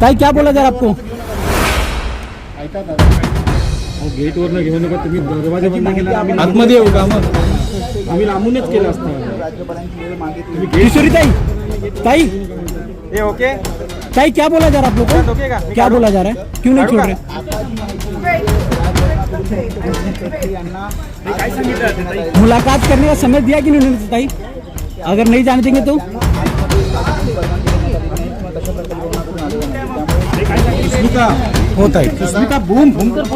ताई क्या बोला जरा आपको? गेट वर घेऊ नका तुम्ही दरवाज़ा बंद केला आम्ही आतमध्ये येऊ का? मग आम्ही लांबूनच केलं असतं. किशोरी ताई ताई ये ओके. ताई क्या बोला जा रहा आप लोग को? क्या बोला जा रहा है? क्यों नहीं छोड़ रहे? मुलाकात करने का समय दिया कि नहीं उन्होंने ताई? अगर नहीं जाने देंगे तो? सुस्मिता होत आहे. सुस्मिता बूम बूम बोलते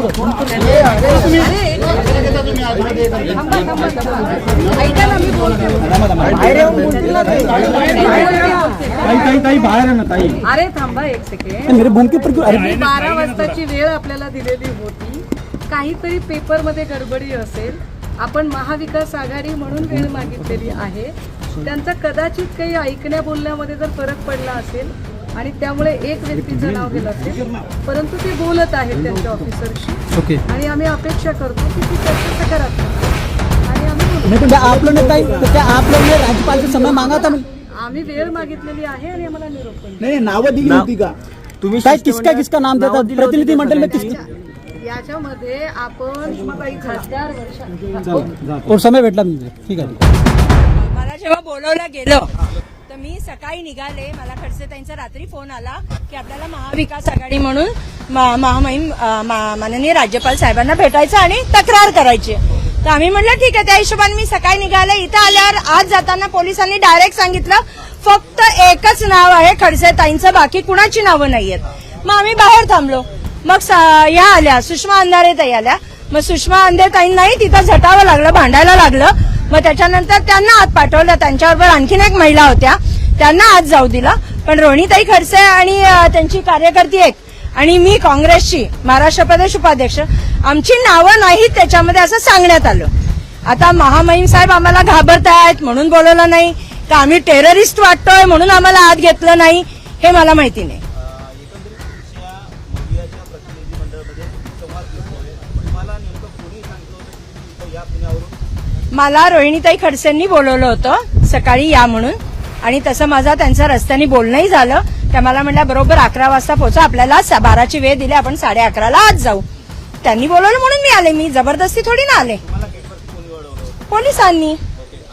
ताई ताई ताई बाहेर आहे ना ताई. अरे थांबा एक सेकंड मेरे बूम के ऊपर क्यों अरे मी बारा वाजताची वेळ आपल्याला दिलेली होती. काहीतरी पेपरमध्ये गडबडी असेल. आपण महाविकास आघाडी म्हणून वेळ मागितलेली आहे. त्यांचा कदाचित काही ऐकण्या बोलण्यामध्ये जर फरक पडला असेल आणि त्यामुळे एक व्यक्तीचं नाव गेलं असेल. परंतु ते बोलत आहेत त्यांच्या ऑफिसरशी ओके आणि आम्ही अपेक्षा करतो की ती चर्चा सकारात्मक. आणि आम्ही बोलू. नहीं तो क्या आप लोग ने ताई तो क्या आप लोग ने राज्यपाल से समय मांगा था आम्ही वेळ मागितलेली आहे आणि आम्हाला निरोप नहीं नावं दिली होती का? तुम्ही ताई किसका किसका नाम देता? प्रतिनिधि मंडल में किसका याच्यामध्ये आपण खासदार वर्षा और समय भेटला म्हणजे ठीक आहे. मला जेव्हा बोलवलं गेलं तर मी सकाळी निघाले. मला खडसे त्यांचा रात्री फोन आला की आपल्याला महाविकास आघाडी म्हणून महामहिम माननीय राज्यपाल साहेबांना भेटायचं आणि तक्रार करायची. तर आम्ही म्हटलं ठीक आहे त्या हिशोबाने मी सकाळी निघाले. इथं आल्यावर आज जाताना पोलिसांनी डायरेक्ट सांगितलं फक्त एकच नाव आहे खडसे ताईंचं बाकी कुणाची नावं नाहीयेत. मग आम्ही बाहेर थांबलो. मग स- ह्या आल्या. सुषमा अंधारे ताई आल्या. मग सुषमा अंधे ताईंनाही तिथं झटावं लागलं भांडायला लागलं. मग त्याच्यानंतर त्यांना आत पाठवलं. त्यांच्याबरोबर आणखीन एक महिला होत्या. त्यांना आत जाऊ दिलं. पण रोहिणीताई खडसे आणि त्यांची कार्यकर्ती एक आणि मी काँग्रेसची महाराष्ट्र प्रदेश उपाध्यक्ष आमची नावं नाहीत त्याच्यामध्ये असं सांगण्यात आलं. आता महामहिम साहेब आम्हाला घाबरतायत म्हणून बोलवलं नाही. का आम्ही टेररिस्ट वाटतोय म्हणून आम्हाला आत घेतलं नाही? हे मला माहिती नाही. मला मला रोहिणीताई खडसेंनी बोलवलं होतं सकाळी या म्हणून. आणि तसं माझा त्यांचं रस्त्याने बोलणंही झालं. त्या मला म्हटलं बरोबर अकरा वाजता पोहोचा. आपल्याला बाराची वेळ दिली. आपण साडे अकराला आज जाऊ. त्यांनी बोलवलं म्हणून मी आले. मी जबरदस्ती थोडी ना आले. पोलिसांनी.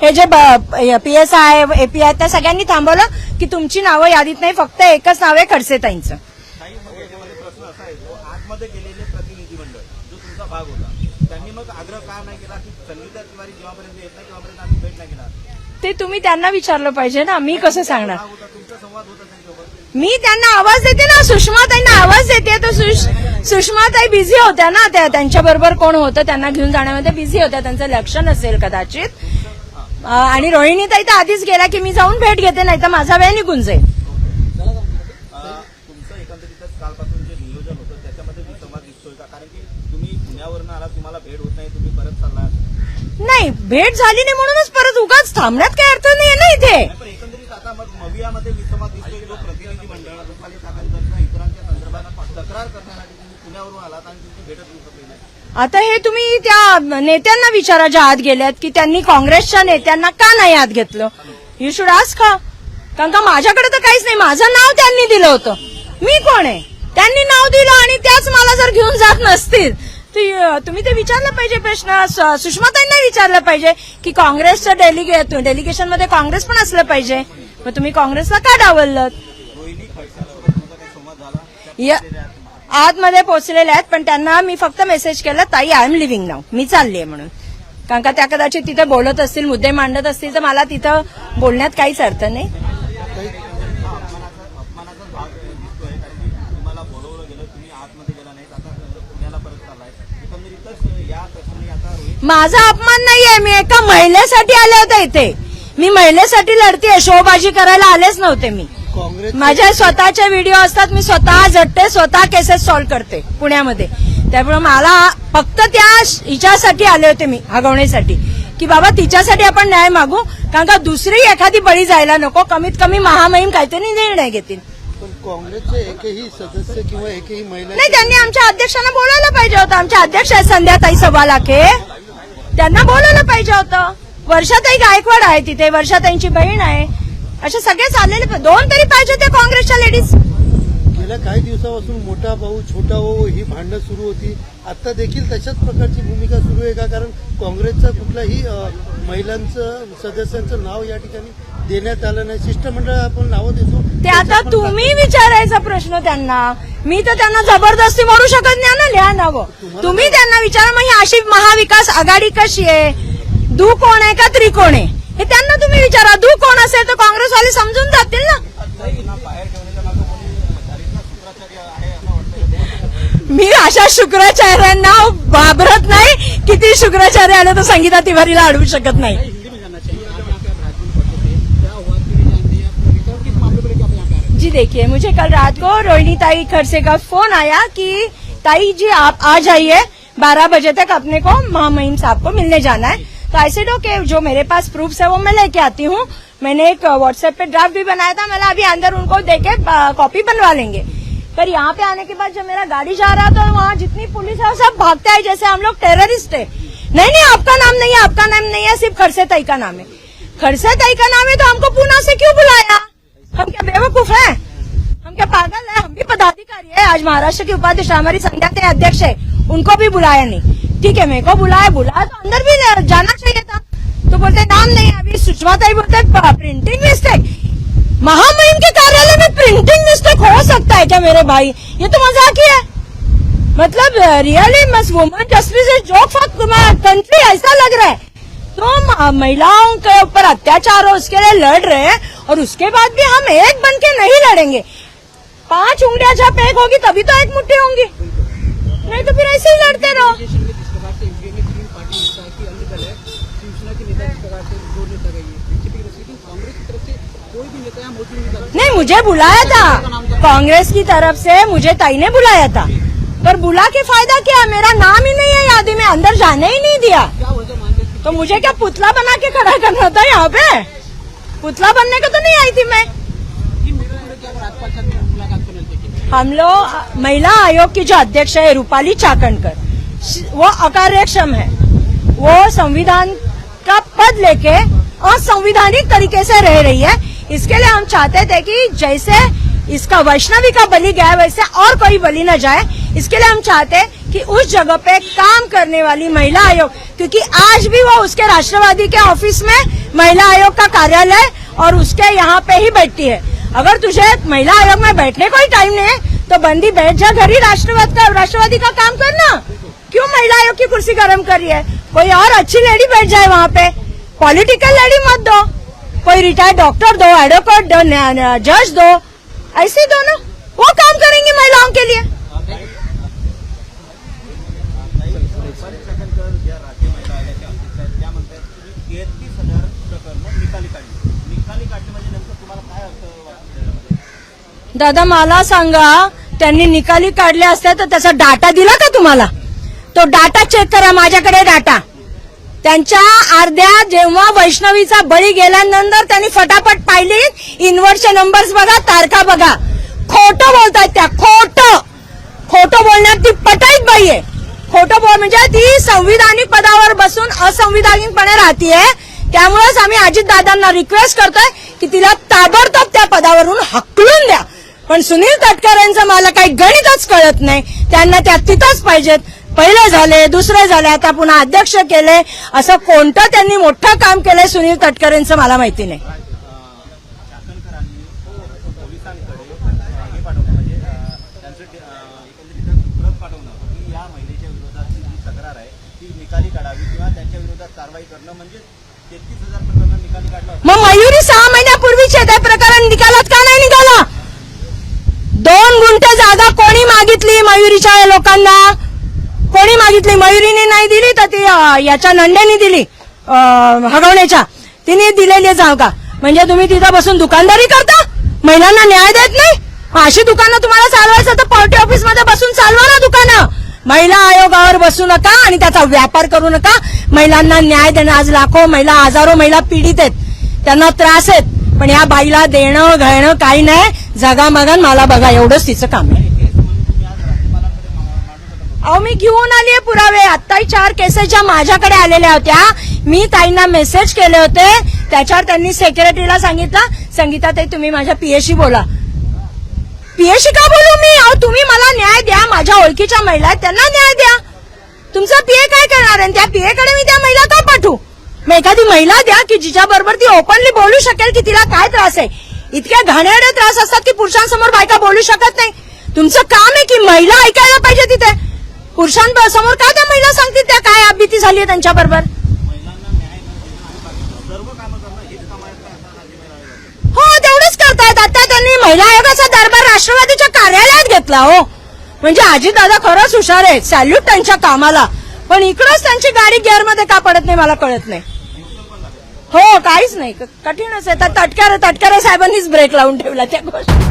हे जे पी एस आय एपीआय त्या सगळ्यांनी थांबवलं की तुमची नावं यादीत नाही. फक्त एकच नाव आहे खडसेताईंचं. आतमध्ये गेलेले प्रतिनिधी मंडळ जो तुमचा भाग होता मग आग्रह का नाही केला? की संगीता तिवारी जेव्हापर्यंत येत नाही तेव्हापर्यंत आम्ही भेट नाही घेणार. ते तुम्ही त्यांना विचारलं पाहिजे ना मी कसं सांगणार? होता तुमचा संवाद होता त्यांच्यासोबत मी त्यांना आवाज देते ना सुषमाताईंना आवाज देते. तर सुष सुषमाताई बिझी होत्या ना त्या त्यांच्या बरोबर कोण होतं त्यांना घेऊन जाण्यामध्ये बिझी होत्या त्यांचं लक्ष नसेल कदाचित. अं, आणि रोहिणीताई तर आधीच गेल्या की मी जाऊन भेट घेते नाही तर माझा वेळ निघून जाईल तुमचं एकंदरीतच कालपासून जे नियोजन होतं त्याच्यामध्ये विसंवाद दिसतोय का कारण की तुम्ही पुण्यावरनं आला तुम्हाला भेट होत नाही तुम्ही परत नाही भेट झाली नाही म्हणूनच परत उगाच थांबण्यात काही अर्थ नाही ना इथे. पण एकंदरीत आता मग मवियामध्ये विसंवाद दिसतोय जो प्रतिनिधी मंडळ रुपाली इतरांच्या संदर्भात तक्रार करण्यासाठी तुम्ही पुण्यावरून आलात आणि तुमची भेटच होऊ शकली नाही. आता हे तुम्ही त्या नेत्यांना विचारा ज्या आत गेल्यात की त्यांनी काँग्रेसच्या नेत्यांना का नाही आत घेतलं? यू शुड आज का कारण का माझ्याकडे तर काहीच नाही. माझं नाव त्यांनी दिलं होतं. मी कोण आहे? त्यांनी नाव दिलं आणि त्याच मला जर घेऊन जात नसतील. तुम्ही ते विचारलं पाहिजे प्रश्न सुषमाताईंना विचारलं पाहिजे की काँग्रेसचं डेलिगे डेलिगेशनमध्ये काँग्रेस पण असलं पाहिजे. मग तुम्ही काँग्रेसला का डावललं? आतमध्ये पोहोचलेले आहेत पण त्यांना मी फक्त मेसेज केला ताई आय एम लिव्हिंग नाव मी चाललीये म्हणून. कारण का त्या कदाचित तिथे बोलत असतील मुद्दे मांडत असतील तर मला तिथं बोलण्यात काहीच अर्थ नाही अपमानाचा भाग दिसतोय कारण की तुम्हाला बोलवलं गेलं तुम्ही आतमध्ये गेला नाहीत आता पुण्याला परत चाललाय एकंदरीतच या प्रकरणी आता रोहित माझा अपमान नाहीये मी एका महिलेसाठी आले होते इथे. मी महिलेसाठी लढतीये शोबाजी करायला आलेच नव्हते मी. माझ्या स्वतःचे व्हिडिओ असतात मी स्वतः झटते स्वतः केसेस सॉल्व्ह करते पुण्यामध्ये. त्यामुळे मला फक्त त्या हिच्यासाठी आले होते मी हगवण्यासाठी की बाबा तिच्यासाठी आपण न्याय मागू कारण का दुसरी एखादी बळी जायला नको कमीत कमी महामहिम काहीतरी निर्णय घेतील. काँग्रेसचे एकही सदस्य किंवा एकही महिला नाही त्यांनी आमच्या अध्यक्षांना बोलायला पाहिजे होतं. आमच्या अध्यक्ष आहेत संध्याताई सभा लाखे त्यांना बोलायला पाहिजे होतं. वर्षाताई गायकवाड आहे तिथे वर्षाताईंची बहीण आहे. असे सगळे चाललेले दोन तरी पाहिजे ते काँग्रेसच्या लेडीज. गेल्या काही दिवसापासून मोठा भाऊ छोटा भाऊ ही भांडणं सुरू होती. आता देखील तशाच प्रकारची भूमिका सुरू आहे का? कारण काँग्रेसचा कुठलाही महिलांचं सदस्यांचं नाव या ठिकाणी देण्यात आलं नाही. शिष्टमंडळ आपण नावं देतो. ते आता तुम्ही विचारायचा प्रश्न त्यांना. मी तर त्यांना जबरदस्ती म्हणू शकत नाही ना लिहा नावं. तुम्ही त्यांना विचारा मग ही अशी महाविकास आघाडी कशी आहे? दू कोण आहे का त्रिकोण आहे? हे त्यांना तुम्ही विचारा. दू कोण असेल तर काँग्रेसवाले समजून जातील ना. मी अशा शुक्राचार्यांना घाबरत नाही. किती शुक्राचार्य आले तर संगीता तिवारीला अडवू शकत नाही. जी देखिए, मुझे कल रात को रोहिणी ताई खरसे का फ़ोन आया कि ताई जी, आप आ जाइए। बारह बजे तक अपने को महामहिम साहब को मिलने जाना है। तो ऐसे डो के जो मेरे पास प्रूफ है, वो मैं लेके आती हूँ। मैंने एक व्हाट्सएप पे ड्राफ्ट भी बनाया था। मैंने अभी अंदर उनको देके कॉपी बनवा लेंगे। पर यहाँ पे आने के बाद जब मेरा गाड़ी जा रहा तो वहाँ जितनी पुलिस है सब भागते हैं जैसे हम लोग टेररिस्ट है नहीं नहीं, आपका नाम नहीं है, आपका नाम नहीं है, सिर्फ़ खरसे ताई का नाम है। खरसे ताई का नाम है तो हमको पूना से क्यों बुलाया? हम क्या बेवकूफ़ है? हम क्या पागल है? हम भी पदाधिकारी है। आज महाराष्ट्र के उपाध्यक्ष हमारी संध्या के अध्यक्ष है। उनको भी बुलाया नहीं। ठीक है, मेरे को बुलाया बुलाया तो अंदर भी जाना चाहिए था। तो बोलते, नाम नहीं अभी, सुषमा ताई बोलते प्रिंटिंग मिस्टेक महामहिम के कार्यालय में प्रिंटिंग मिस्टेक हो सकता है क्या मेरे भाई? ये तो मज़ाक ही है। मतलब रियली मस woman justice joke for country ऐसा लग रहा है। तो महिलाओं के ऊपर अत्याचार हो उसके लिए लड़ रहे हैं और उसके बाद भी हम एक बन के नहीं लड़ेंगे। पाँच उंगलियाँ जब एक होगी, तभी तो एक मुट्ठी होंगी। नहीं तो फिर ऐसे ही लड़ते रहो। नहीं, मुझे बुलाया था। कांग्रेस की तरफ़ से मुझे ताई ने बुलाया था। पर बुला के फ़ायदा क्या? मेरा नाम ही नहीं है यादी में, अंदर जाने ही नहीं दिया। तो मुझे क्या पुतला बना के खड़ा करना था यहाँ पे? पुतला बनने को तो नहीं आई थी मैं। हम लोग, महिला आयोग की जो अध्यक्ष है, रूपाली चाकणकर वो अकार्यक्षम है। वो संविधान का पद लेके असंविधानिक तरीके से रह रही है। इसके लिए हम चाहते थे कि जैसे इसका वैष्णवी का बलि गया, वैसे और कोई बलि न जाए। इसके लिए हम चाहते कि उस जगह पे काम करने वाली महिला आयोग, क्योंकि आज भी वो उसके राष्ट्रवादी के ऑफ़िस में महिला आयोग का कार्यालय और उसके यहाँ पे ही बैठती है। अगर तुझे महिला आयोग में बैठने को ही टाइम नहीं है तो बंदी बैठ जा घर ही राष्ट्रवाद का, राष्ट्रवादी का काम करना। क्यों महिला आयोग की कुर्सी गर्म कर रही है? कोई और अच्छी लेडी बैठ जाए वहाँ पे। पॉलिटिकल लेडी मत दो। कोई रिटायर्ड डॉक्टर दो एडवोकेट दो जज दो। ऐसे दो ना वो काम करेंगे महिलाओं के लिए। ज्या राज्य महिला आयोगाच्या अध्यक्ष आहेत त्या म्हणतात तुम्ही तेहतीस हजार प्रकरणं निकाली काढली निकाली काढली म्हणजे नेमकं तुम्हाला काय अर्थ दादा मला सांगा त्यांनी निकाली काढले असते तर त्याचा डाटा दिला का तुम्हाला? तो डाटा चेक करा माझ्याकडे डाटा. त्यांच्या अर्ध्या जेव्हा वैष्णवीचा बळी गेल्यानंतर त्यांनी फटाफट पाहिली. इन्व्हर्टचे नंबर्स बघा तारखा बघा. खोटं बोलतात त्या खोटं. खोटं बोलण्यात ती पटाईत बाई आहे खोटं बोल म्हणजे ती संविधानिक पदावर बसून असंविधानिकपणे राहतीये. त्यामुळेच आम्ही अजितदादांना रिक्वेस्ट करतोय की तिला ताबडतोब त्या पदावरून हकलून द्या. पण सुनील तटकरेंचं मला काही गणितच कळत नाही. त्यांना त्या तिथंच पाहिजेत. पहिले झाले दुसरे झाले आता पुन्हा अध्यक्ष केले. असं कोणतं त्यांनी मोठं काम केलंय सुनील तटकरेंचं मला माहिती नाही शासनकरांनी पोलिसांकडे हे पाठवलं म्हणजे अं, त्यांचं ते, अं, एकंदरीत प्रत पाठवणं की या महिलेच्या विरोधातली जी तक्रार आहे ती निकाली काढावी किंवा त्यांच्या विरोधात कारवाई करणं म्हणजे तेहतीस हजार प्रकरण निकाली काढलं मग मयुरी सहा महिन्यापूर्वीचे ते प्रकरण निकालात का नाही निघाला? दोन गुंठे जागा कोणी मागितली मयुरीच्या लोकांना? कोणी मागितली? मयुरीने नाही दिली तर ती याच्या नंड्याने दिली हगवण्याच्या तिने दिलेली जागा. म्हणजे तुम्ही तिथं बसून दुकानदारी करता? महिलांना न्याय देत नाही? अशी दुकानं तुम्हाला चालवायचं तर पार्टी ऑफिसमध्ये बसून चालवा ना दुकानं. महिला आयोगावर बसू नका आणि त्याचा व्यापार करू नका. महिलांना न्याय देणं आज लाखो महिला हजारो महिला पीडित आहेत. त्यांना त्रास आहेत. पण या बाईला देणं घेणं काही नाही. जगामगन मला बघा एवढंच तिचं काम आहे. अहो मी घेऊन आली आहे पुरावे. आत्ताही चार केसेस ज्या माझ्याकडे आलेल्या होत्या मी ताईंना मेसेज केले होते. त्याच्यावर त्यांनी सेक्रेटरीला सांगितलं. संगीता ते तुम्ही माझ्या पीएशी बोला. पीएशी का बोलू मी? अहो तुम्ही मला न्याय द्या. माझ्या ओळखीच्या महिला त्यांना न्याय द्या. तुमचा पीए काय करणार आहे? त्या पीए कडे मी त्या महिला का पाठवू? मग एखादी महिला द्या की जिच्या बरोबर ती ओपनली बोलू शकेल की तिला काय त्रास आहे. इतक्या घाणेरडे त्रास असतात की पुरुषांसमोर बायका बोलू शकत नाही. तुमचं काम आहे की महिला ऐकायला पाहिजे तिथे? पुरुषांसमोर का त्या महिला सांगतील त्या काय अभीती झाली आहे त्यांच्या बरोबर हो आता त्यांनी महिला आयोगाचा दरबार राष्ट्रवादीच्या कार्यालयात घेतला हो. म्हणजे आजी दादा खरंच हुशार आहेत सॅल्यूट त्यांच्या कामाला. पण इकडंच त्यांची गाडी गिअरमध्ये का पडत नाही मला कळत नाही. हो काहीच नाही. कठीणच आहे. तर तटकारे तटकारे साहेबांनीच ब्रेक लावून ठेवला त्या गोष्टी.